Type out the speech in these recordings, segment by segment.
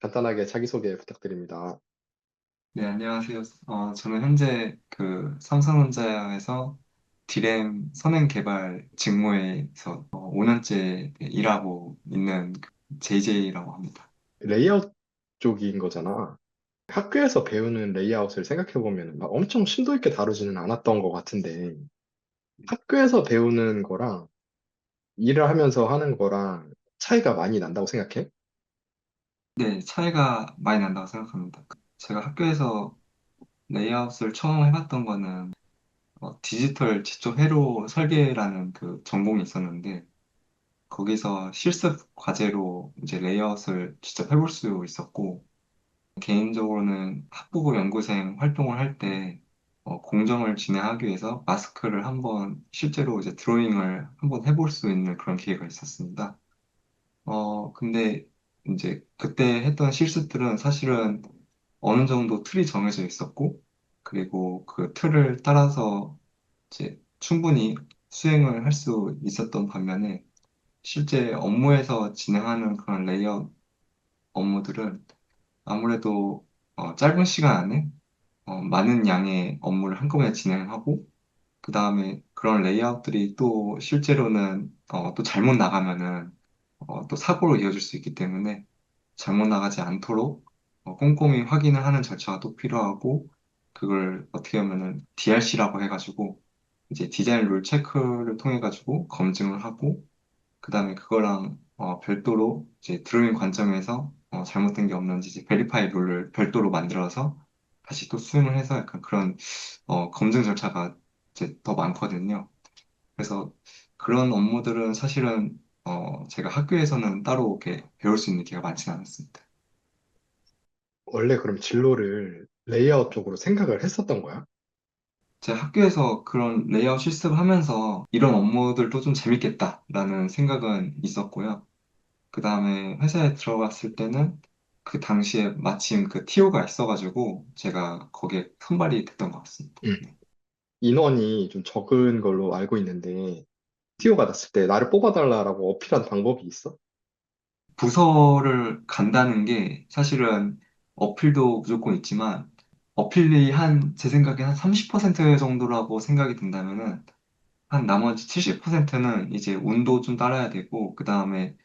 간단하게 자기소개 부탁드립니다. 네, 안녕하세요. 어, 저는 현재 그 삼성전자에서 디램 선행 개발 직무에서 어, 5년째 일하고 있는 JJ라고 합니다. 레이아웃 쪽인 거잖아. 학교에서 배우는 레이아웃을 생각해보면 막 엄청 심도 있게 다루지는 않았던 것 같은데, 학교에서 배우는 거랑 일을 하면서 하는 거랑 차이가 많이 난다고 생각해? 네, 차이가 많이 난다고 생각합니다. 제가 학교에서 레이아웃을 처음 해봤던 거는 어, 디지털 지적 회로 설계라는 그 전공이 있었는데 거기서 실습 과제로 이제 레이아웃을 직접 해볼 수 있었고 개인적으로는 학부모 연구생 활동을 할 때, 어, 공정을 진행하기 위해서 마스크를 한번 실제로 이제 드로잉을 한번 해볼 수 있는 그런 기회가 있었습니다. 어, 근데 이제 그때 했던 실습들은 사실은 어느 정도 틀이 정해져 있었고, 그리고 그 틀을 따라서 이제 충분히 수행을 할 수 있었던 반면에, 실제 업무에서 진행하는 그런 레이아웃 업무들은 아무래도 어, 짧은 시간 안에 어, 많은 양의 업무를 한꺼번에 진행하고 그 다음에 그런 레이아웃들이 또 실제로는 어, 또 잘못 나가면은 어, 또 사고로 이어질 수 있기 때문에 잘못 나가지 않도록 어, 꼼꼼히 확인을 하는 절차가 또 필요하고 그걸 어떻게 보면은 DRC라고 해가지고 이제 디자인 룰 체크를 통해 가지고 검증을 하고 그 다음에 그거랑 어, 별도로 이제 드로잉 관점에서 어, 잘못된 게 없는지 이제 베리파이 룰을 별도로 만들어서 다시 또 수정을 해서 약간 그런 어, 검증 절차가 이제 더 많거든요. 그래서 그런 업무들은 사실은 어, 제가 학교에서는 따로 이렇게 배울 수 있는 기회가 많지는 않았습니다. 원래 그럼 진로를 레이아웃 쪽으로 생각을 했었던 거야? 제가 학교에서 그런 레이아웃 실습을 하면서 이런 업무들도 좀 재밌겠다라는 생각은 있었고요. 그 다음에 회사에 들어갔을 때는 그 당시에 마침 그 TO가 있어가지고 제가 거기에 선발이 됐던 것 같습니다. 응. 네. 인원이 좀 적은 걸로 알고 있는데, TO가 났을 때 나를 뽑아달라고 어필한 방법이 있어? 부서를 간다는 게 사실은 어필도 무조건 있지만 어필이 한, 제 생각에 한 30% 정도라고 생각이 든다면은 한 나머지 70%는 이제 운도 좀 따라야 되고 그 다음에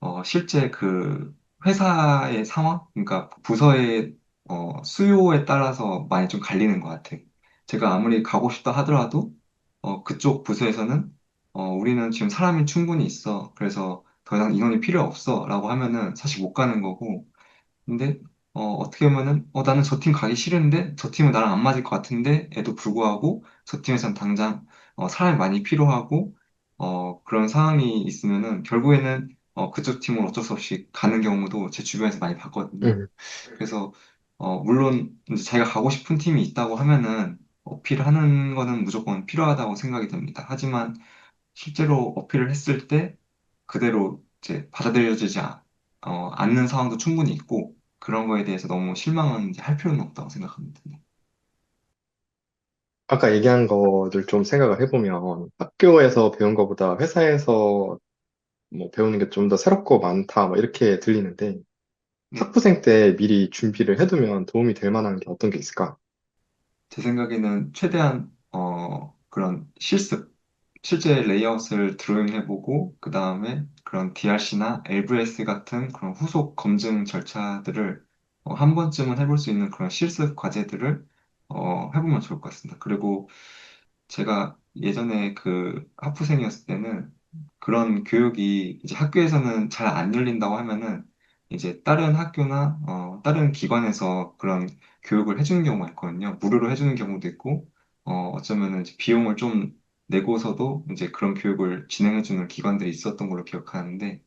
어, 실제 그 회사의 상황, 그러니까 부서의 어, 수요에 따라서 많이 좀 갈리는 것 같아요. 제가 아무리 가고 싶다 하더라도 어, 그쪽 부서에서는 어, 우리는 지금 사람이 충분히 있어. 그래서 더 이상 인원이 필요 없어. 라고 하면은 사실 못 가는 거고. 근데 어, 어떻게 보면은 어, 나는 저 팀 가기 싫은데 저 팀은 나랑 안 맞을 것 같은데 에도 불구하고 저 팀에선 당장 어, 사람이 많이 필요하고 어, 그런 상황이 있으면은 결국에는 어, 그쪽 팀은 어쩔 수 없이 가는 경우도 제 주변에서 많이 봤거든요. 응. 그래서 어, 물론 이제 자기가 가고 싶은 팀이 있다고 하면은 어필하는 거는 무조건 필요하다고 생각이 듭니다. 하지만 실제로 어필을 했을 때 그대로 이제 받아들여지지 않, 어, 않는 상황도 충분히 있고 그런 거에 대해서 너무 실망은 할 필요는 없다고 생각합니다. 네. 아까 얘기한 거를 좀 생각을 해보면, 학교에서 배운 것보다 회사에서 뭐 배우는 게 좀 더 새롭고 많다, 뭐 이렇게 들리는데, 네. 학부생 때 미리 준비를 해두면 도움이 될 만한 게 어떤 게 있을까? 제 생각에는 최대한 어, 그런 실습, 실제 레이아웃을 드로잉해보고 그 다음에 그런 DRC나 LVS 같은 그런 후속 검증 절차들을 어, 한 번쯤은 해볼 수 있는 그런 실습 과제들을 어, 해보면 좋을 것 같습니다. 그리고 제가 예전에 그 학부생이었을 때는 그런 교육이 이제 학교에서는 잘 안 열린다고 하면은 이제 다른 학교나 어, 다른 기관에서 그런 교육을 해주는 경우가 있거든요. 무료로 해주는 경우도 있고, 어, 어쩌면은 이제 비용을 좀 내고서도 이제 그런 교육을 진행해주는 기관들이 있었던 걸로 기억하는데,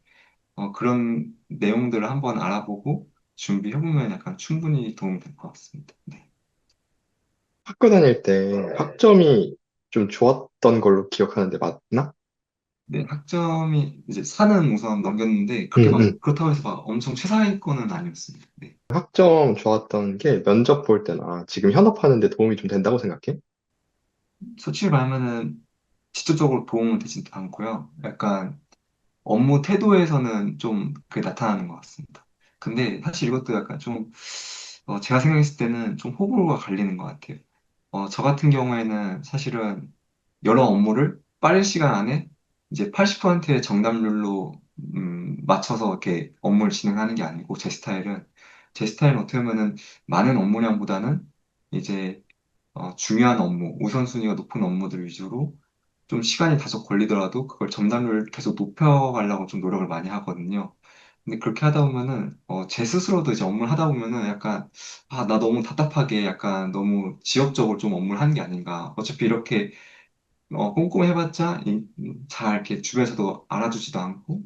어, 그런 내용들을 한번 알아보고 준비해보면 약간 충분히 도움이 될 것 같습니다. 네. 학교 다닐 때 학점이 좀 좋았던 걸로 기억하는데 맞나? 네, 학점이 이제 사는 우선 넘겼는데, 그렇게 응, 막, 응. 그렇다고 해서 막 엄청 최상위권은 아니었습니다. 네. 학점 좋았던 게 면접 볼 때나 지금 현업하는 데 도움이 좀 된다고 생각해? 솔직히 말하면은 직접적으로 도움은 되진 않고요. 약간 업무 태도에서는 좀 그게 나타나는 것 같습니다. 근데 사실 이것도 약간 좀, 어, 제가 생각했을 때는 좀 호불호가 갈리는 것 같아요. 어, 저 같은 경우에는 사실은 여러 업무를 빠른 시간 안에 이제 80%의 정답률로 음, 맞춰서 이렇게 업무를 진행하는 게 아니고 제 스타일은 제 스타일은 어떻게 보면은 많은 업무량보다는 이제 어, 중요한 업무, 우선순위가 높은 업무들 위주로 좀 시간이 다소 걸리더라도 그걸 점답률을 계속 높여가려고 좀 노력을 많이 하거든요. 근데 그렇게 하다 보면은 어, 제 스스로도 이제 업무를 하다 보면은 약간 아, 나 너무 답답하게 약간 너무 지역적으로 좀 업무를 하는 게 아닌가. 어차피 이렇게 어, 꼼꼼히 해봤자 이- 잘 이렇게 주변에서도 알아주지도 않고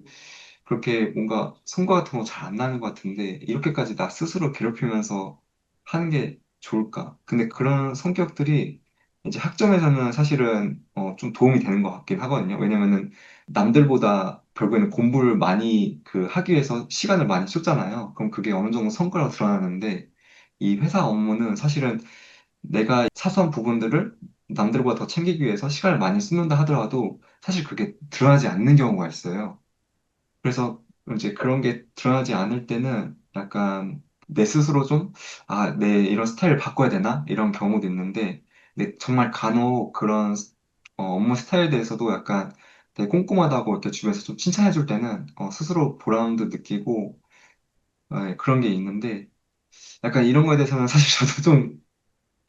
그렇게 뭔가 성과 같은 거 잘 안 나는 것 같은데 이렇게까지 나 스스로 괴롭히면서 하는 게 좋을까? 근데 그런 성격들이 이제 학점에서는 사실은 어, 좀 도움이 되는 것 같긴 하거든요. 왜냐면은 남들보다 결국에는 공부를 많이 그 하기 위해서 시간을 많이 쏟잖아요. 그럼 그게 어느 정도 성과로 드러나는데 이 회사 업무는 사실은 내가 사소한 부분들을 남들보다 더 챙기기 위해서 시간을 많이 쏟는다 하더라도 사실 그게 드러나지 않는 경우가 있어요. 그래서 이제 그런 게 드러나지 않을 때는 약간 내 스스로 좀, 아, 내 이런 스타일을 바꿔야 되나? 이런 경우도 있는데, 근데 정말 간혹 그런 어, 업무 스타일에 대해서도 약간 되게 꼼꼼하다고 이렇게 주변에서 좀 칭찬해 줄 때는 어, 스스로 보람도 느끼고 어, 그런 게 있는데, 약간 이런 거에 대해서는 사실 저도 좀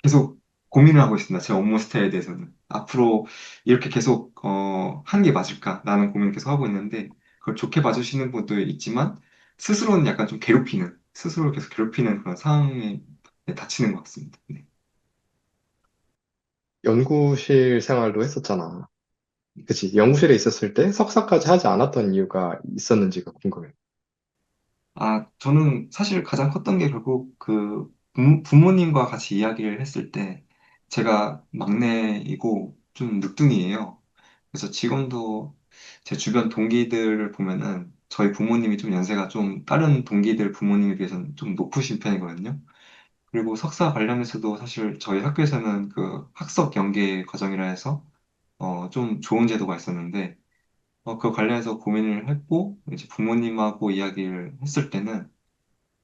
계속 고민을 하고 있습니다. 제 업무 스타일에 대해서는. 앞으로 이렇게 계속, 어, 하는 게 맞을까? 라는 고민을 계속 하고 있는데, 그걸 좋게 봐주시는 분도 있지만, 스스로는 약간 좀 괴롭히는, 스스로를 계속 괴롭히는 그런 상황에 네, 닥치는 것 같습니다. 네. 연구실 생활도 했었잖아. 그치? 연구실에 있었을 때 석사까지 하지 않았던 이유가 있었는지가 궁금해. 아, 저는 사실 가장 컸던 게 결국 그 부, 부모님과 같이 이야기를 했을 때, 제가 막내이고 좀 늦둥이에요. 그래서 지금도 제 주변 동기들을 보면은 저희 부모님이 좀 연세가 좀 다른 동기들 부모님에 비해서는 좀 높으신 편이거든요. 그리고 석사 관련해서도 사실 저희 학교에서는 그 학석 연계 과정이라 해서 어, 좀 좋은 제도가 있었는데 어, 그 관련해서 고민을 했고 이제 부모님하고 이야기를 했을 때는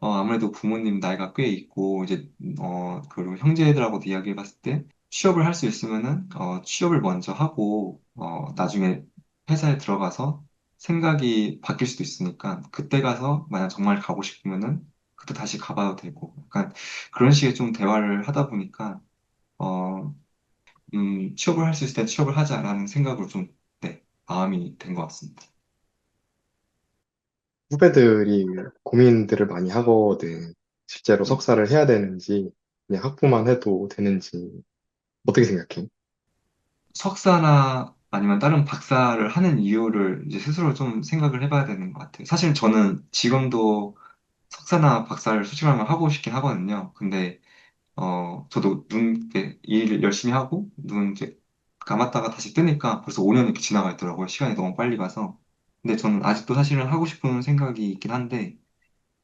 어, 아무래도 부모님 나이가 꽤 있고, 이제, 어, 그리고 형제들하고도 이야기해 봤을 때, 취업을 할 수 있으면은, 어, 취업을 먼저 하고, 어, 나중에 회사에 들어가서 생각이 바뀔 수도 있으니까, 그때 가서 만약 정말 가고 싶으면은, 그때 다시 가봐도 되고, 약간 그런 식의 좀 대화를 하다 보니까, 어, 음, 취업을 할 수 있을 때 취업을 하자라는 생각으로 좀, 네, 마음이 된 것 같습니다. 후배들이 고민들을 많이 하거든. 실제로 네. 석사를 해야 되는지, 그냥 학부만 해도 되는지, 어떻게 생각해? 석사나 아니면 다른 박사를 하는 이유를 이제 스스로 좀 생각을 해봐야 되는 것 같아요. 사실 저는 지금도 석사나 박사를 솔직히 말하면 하고 싶긴 하거든요. 근데, 어, 저도 눈, 이렇게 일 열심히 하고, 눈 이제 감았다가 다시 뜨니까 벌써 5년이 이렇게 지나가 있더라고요. 시간이 너무 빨리 가서. 근데 저는 아직도 사실은 하고 싶은 생각이 있긴 한데,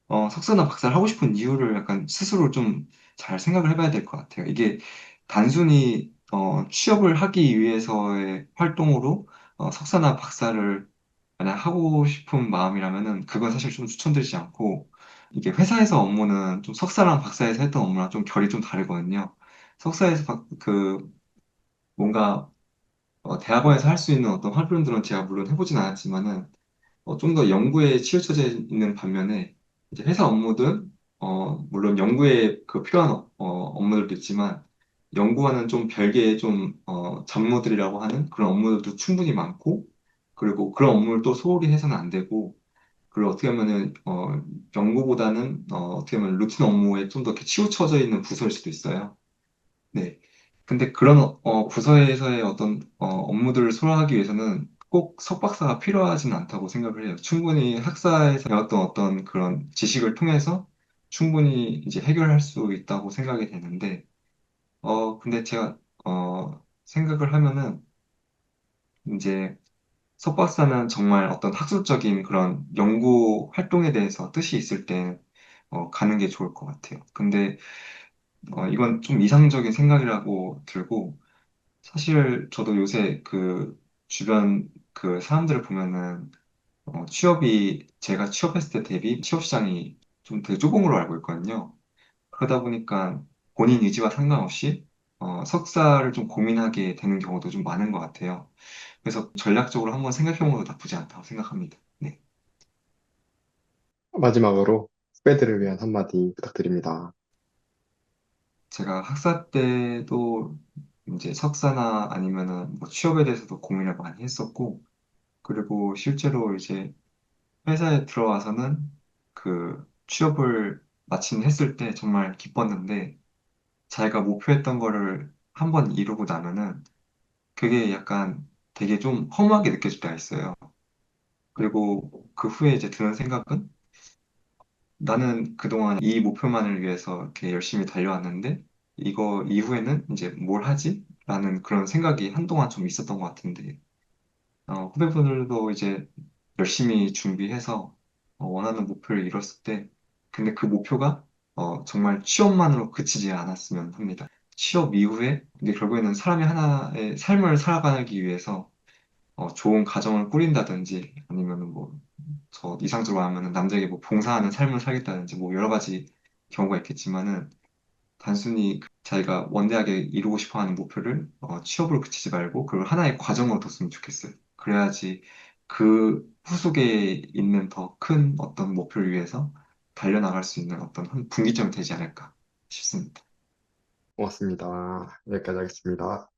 어, 석사나 박사를 하고 싶은 이유를 약간 스스로 좀 잘 생각을 해봐야 될 것 같아요. 이게 단순히 어, 취업을 하기 위해서의 활동으로 어, 석사나 박사를 만약 하고 싶은 마음이라면은 그건 사실 좀 추천드리지 않고 이게 회사에서 업무는 좀 석사랑 박사에서 했던 업무랑 좀 결이 좀 다르거든요. 석사에서 박- 그 뭔가 어, 대학원에서 할 수 있는 어떤 활동들은 제가 물론 해보진 않았지만은 어, 좀더 연구에 치우쳐져 있는 반면에 이제 회사 업무든 어, 물론 연구에 그 필요한 어, 업무들도 있지만 연구와는 좀 별개의 좀 어, 잡무들이라고 하는 그런 업무들도 충분히 많고 그리고 그런 업무를 또 소홀히 해서는 안 되고 그리고 어떻게 보면은 어, 연구보다는 어, 어떻게 보면 루틴 업무에 좀 더 치우쳐져 있는 부서일 수도 있어요. 네. 근데 그런 어, 부서에서의 어떤 어, 업무들을 소화하기 위해서는 꼭 석박사가 필요하진 않다고 생각을 해요. 충분히 학사에서 배웠던 어떤 그런 지식을 통해서 충분히 이제 해결할 수 있다고 생각이 되는데, 어, 근데 제가 어, 생각을 하면은 이제 석 박사는 정말 어떤 학술적인 그런 연구 활동에 대해서 뜻이 있을 때 어, 가는 게 좋을 것 같아요. 근데 어, 이건 좀 이상적인 생각이라고 들고, 사실 저도 요새 그 주변 그 사람들을 보면은 어, 취업이 제가 취업했을 때 대비 취업 시장이 좀 되게 좁은 걸로 알고 있거든요. 그러다 보니까 본인 의지와 상관없이 어, 석사를 좀 고민하게 되는 경우도 좀 많은 것 같아요. 그래서 전략적으로 한번 생각해보는 것도 나쁘지 않다고 생각합니다. 네. 마지막으로 후배들을 위한 한마디 부탁드립니다. 제가 학사 때도 이제 석사나 아니면은 뭐 취업에 대해서도 고민을 많이 했었고, 그리고 실제로 이제 회사에 들어와서는 그 취업을 마침 했을 때 정말 기뻤는데, 자기가 목표했던 거를 한번 이루고 나면은 그게 약간 되게 좀 허무하게 느껴질 때가 있어요. 그리고 그 후에 이제 드는 생각은 나는 그동안 이 목표만을 위해서 이렇게 열심히 달려왔는데 이거 이후에는 이제 뭘 하지? 라는 그런 생각이 한동안 좀 있었던 것 같은데 어, 후배분들도 이제 열심히 준비해서 어, 원하는 목표를 이뤘을 때 근데 그 목표가 어, 정말 취업만으로 그치지 않았으면 합니다. 취업 이후에 이게 결국에는 사람이 하나의 삶을 살아가기 위해서 어, 좋은 가정을 꾸린다든지 아니면은 뭐저 이상적으로 하면은 남들에게 뭐 봉사하는 삶을 살겠다든지 뭐 여러 가지 경우가 있겠지만은 단순히 그 자기가 원대하게 이루고 싶어 하는 목표를 어, 취업으로 그치지 말고 그걸 하나의 과정으로 뒀으면 좋겠어요. 그래야지 그 후속에 있는 더 큰 어떤 목표를 위해서 달려나갈 수 있는 어떤 한 분기점이 되지 않을까 싶습니다. 고맙습니다. 여기까지 하겠습니다.